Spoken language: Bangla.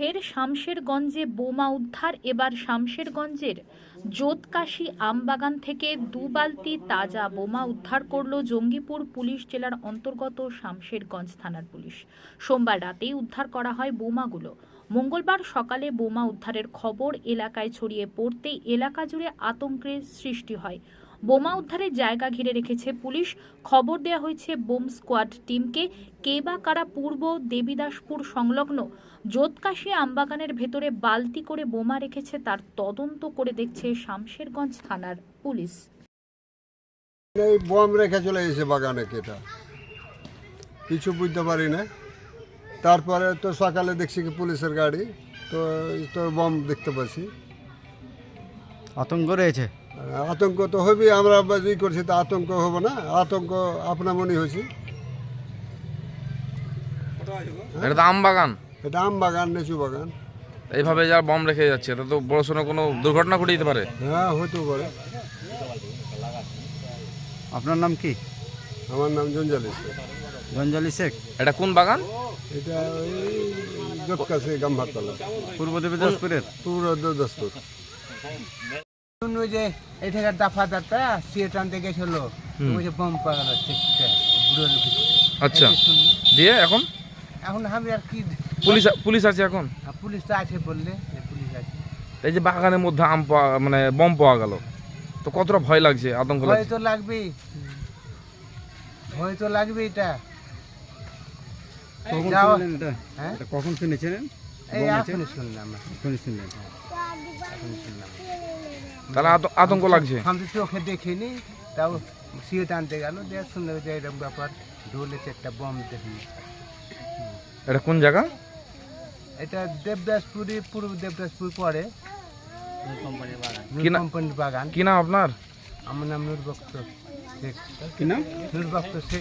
ফের শামশেরগঞ্জে বোমা উদ্ধার, এবার শামশেরগঞ্জের জোতকাশি আমবাগান থেকে দু বালতি তাজা বোমা উদ্ধার করল জঙ্গিপুর পুলিশ জেলার অন্তর্গত শামশেরগঞ্জ থানার পুলিশ। সোমবার রাতেই উদ্ধার করা হয় বোমাগুলো। মঙ্গলবার সকালে বোমা উদ্ধারের খবর এলাকায় ছড়িয়ে পড়তেই এলাকা জুড়ে আতঙ্কের সৃষ্টি হয়। বোমা উদ্ধারের জায়গা ঘিরে রেখেছে পুলিশ। খবর দেওয়া হয়েছে বোম স্কোয়াড টিমকে কে বা কারা পূর্ব দেবীদাসপুর সংলগ্ন জোতকাশি আমবাগানের ভেতরে বালতি করে বোমা রেখেছে তার তদন্ত করে দেখছে শামশেরগঞ্জ থানার পুলিশ। এই বম রেখে চলে গেছে বাগানে কেটা। কিছু বুঝতে পারি না। তারপরে তো সকালে দেখছি কি পুলিশের গাড়ি তো এই তো বম দেখতে পাচ্ছি। আতঙ্ক রয়েছে? আতঙ্ক তো হবে আমরা ই করছি তো আতঙ্ক হবে না আতঙ্ক আপনা মনে হয়েছি। এটা তো আম বাগান। এটা আম বাগান লিচু বাগান। এইভাবে যা বম রেখে যাচ্ছে এটা তো বড় সড়ো কোনো দুর্ঘটনা ঘটে যেতে পারে। হ্যাঁ হতেও পারে। আপনার নাম কি? আমার নাম জঞ্জালি জঞ্জালি শেখ? এটা কোন বাগান? এটা ওই জটকাছে গাম্ভারতলা পূর্ব দেবীদাসপুরের পুরো দশপুর শুনলো যে এই থেকে দাফা দাতা সে টানতে গেছিল ওই যে বম পাওয়া যাচ্ছে আচ্ছা। দিয়ে এখন? এখন আমি আর কি পুলিশ পুলিশ আছে এখন? পুলিশ তো আছে বললে পুলিশ আছে। এই যে বাগানের মধ্যে আম পাওয়া মানে বম পাওয়া গেল। তো কতটা ভয় লাগছে আতঙ্ক ভয় তো লাগবেই। ভয় তো লাগবে এটা। কখন। হ্যাঁ? শুনেছিলেন? এই শুনলাম এখনই শুনলাম। তাহলে আত- আতঙ্ক লাগছে। আমি তো চোখে দেখিনি তাও সিয়ে টানতে গেল দিয়ে শুনলে যে এরকম ব্যাপার ঢোলেছে একটা বম দেখি। এটা কোন জায়গা? এটা দেবদাসপুরি পূর্ব দেবদাসপুর পরে। কোম্পানির বাগান। কি নাম আপনার? আমার নাম নুরবক্ত শেখ। কি নাম? নুরবক্ত শেখ।